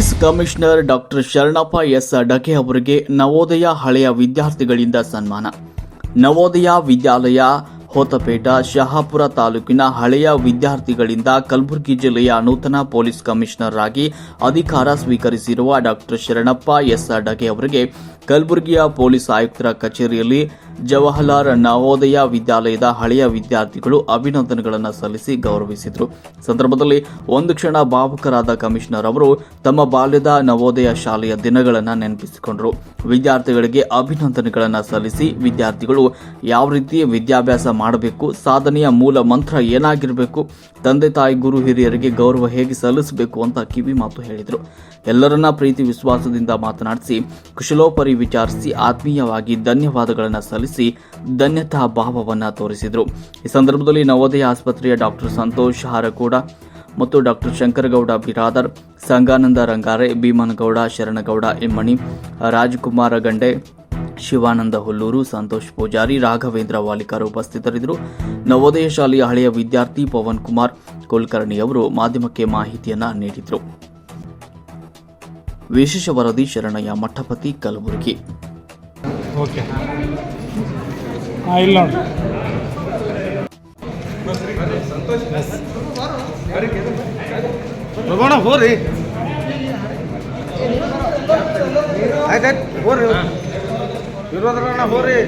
Police commissioner doctor Sharanappa S Dake ಅವರಿಗೆ ನವೋದಯ ಹಳೆಯ ವಿದ್ಯಾರ್ಥಿಗಳಿಂದ ಸನ್ಮಾನ. ನವೋದಯ ವಿದ್ಯಾಲಯ ಹೊತಪೇಟ ಶಹಾಪುರ ತಾಲೂಕಿನ ಹಳೆಯ ವಿದ್ಯಾರ್ಥಿಗಳಿಂದ ಕಲಬುರಗಿ ಜಿಲ್ಲೆಯ ನೂತನ ಪೊಲೀಸ್ ಕಮಿಷನರ್ ಆಗಿ ಅಧಿಕಾರ ಸ್ವೀಕರಿಸಿರುವ ಡಾಕ್ಟರ್ ಶರಣಪ್ಪ ಎಸ್ ಡಕೆ ಅವರಿಗೆ ಕಲಬುರಗಿಯ ಪೊಲೀಸ್ ಆಯುಕ್ತರ ಕಚೇರಿಯಲ್ಲಿ ಜವಾಹರ್ಲಾಲ್ ನವೋದಯ ವಿದ್ಯಾಲಯದ ಹಳೆಯ ವಿದ್ಯಾರ್ಥಿಗಳು ಅಭಿನಂದನೆಗಳನ್ನು ಸಲ್ಲಿಸಿ ಗೌರವಿಸಿದರು. ಸಂದರ್ಭದಲ್ಲಿ ಒಂದು ಕ್ಷಣ ಭಾವುಕರಾದ ಕಮಿಷನರ್ ಅವರು ತಮ್ಮ ಬಾಲ್ಯದ ನವೋದಯ ಶಾಲೆಯ ದಿನಗಳನ್ನು ನೆನಪಿಸಿಕೊಂಡರು. ವಿದ್ಯಾರ್ಥಿಗಳಿಗೆ ಅಭಿನಂದನೆಗಳನ್ನು ಸಲ್ಲಿಸಿ ವಿದ್ಯಾರ್ಥಿಗಳು ಯಾವ ರೀತಿ ವಿದ್ಯಾಭ್ಯಾಸ ಮಾಡಬೇಕು, ಸಾಧನೆಯ ಮೂಲ ಮಂತ್ರ ಏನಾಗಿರಬೇಕು, ತಂದೆ ತಾಯಿ ಗುರು ಹಿರಿಯರಿಗೆ ಗೌರವ ಹೇಗೆ ಸಲ್ಲಿಸಬೇಕು ಅಂತ ಕಿವಿ ಮಾತು ಹೇಳಿದರು. ಎಲ್ಲರನ್ನ ಪ್ರೀತಿ ವಿಶ್ವಾಸದಿಂದ ಮಾತನಾಡಿಸಿ, ಕುಶಲೋಪರಿ ವಿಚಾರಿಸಿ ಆತ್ಮೀಯವಾಗಿ ಧನ್ಯವಾದಗಳನ್ನು ಸಲ್ಲಿಸಿ ಧನ್ಯತಾ ಭಾವವನ್ನು ತೋರಿಸಿದರು. ಈ ಸಂದರ್ಭದಲ್ಲಿ ನವೋದಯ ಆಸ್ಪತ್ರೆಯ ಡಾಕ್ಟರ್ ಸಂತೋಷ್ ಹಾರಕೂಡ ಮತ್ತು ಡಾಕ್ಟರ್ ಶಂಕರಗೌಡ ಬಿರಾದರ್, ಸಂಗಾನಂದ ರಂಗಾರೆ, ಭೀಮನಗೌಡ, ಶರಣಗೌಡ ಇಮ್ಮಣಿ ರಾಜಕುಮಾರ ಗಂಡೆ, ಶಿವಾನಂದ ಹುಲ್ಲೂರು, ಸಂತೋಷ್ ಪೂಜಾರಿ, ರಾಘವೇಂದ್ರ ವಾಲಿಕರ್ ಉಪಸ್ಥಿತರಿದ್ದರು. ನವೋದಯ ಶಾಲೆಯ ಹಳೆಯ ವಿದ್ಯಾರ್ಥಿ ಪವನ್ ಕುಮಾರ್ ಕುಲಕರ್ಣಿ ಅವರು ಮಾಧ್ಯಮಕ್ಕೆ ಮಾಹಿತಿಯನ್ನು ನೀಡಿದರು. ವಿಶೇಷ ವರದಿ ಶರಣಯ್ಯ ಮಠಪತಿ ಕಲಬುರಗಿ. ಹಾಂ ಇಲ್ಲ. ನೋಡಿ ಹೋಗೋಣ ಹೋರಿ ಆಯ್ತಾಯ್ತು ಹೋರಿ ಇರೋದ್ರಣ್ಣ ಹೋರಿ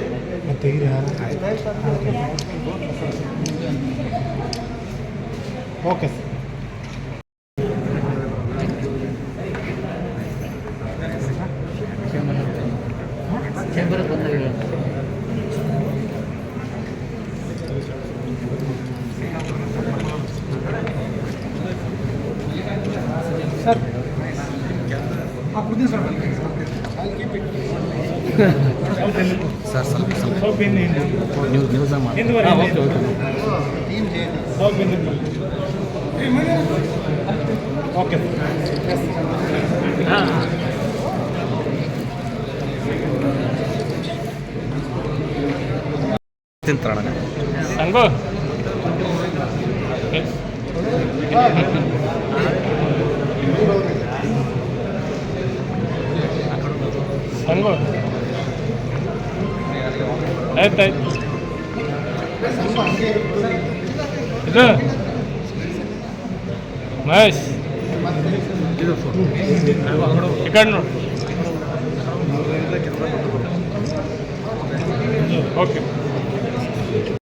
ಓಕೆ ಸರ್. ಸರ್ ಸರ್ ಸ್ವಲ್ಪ ಸ್ವಲ್ಪ ಸ್ವಲ್ಪ ಹಿಂದೆ ಹಿಂದೆ ನ್ಯೂಸ್ ನ್ಯೂಸ್ ಮಾಡಿ ಹಿಂದೆ ಬರ್ರಿ, ಹಾಂ, ಹಿಂದೆ. ಓಕೆ ಓಕೆ ಸ್ವಲ್ಪ ಹಿಂದೆ ಬರ್ರಿ. ಓಕೆ ತಿಂತಾರಣ ಸಂಗು ಸಂಗು ಆಯ್ತಾಯ್ತು ಇದು ಮಹೇಶ್ ಈ ಕಡೆ ನೋಡಿ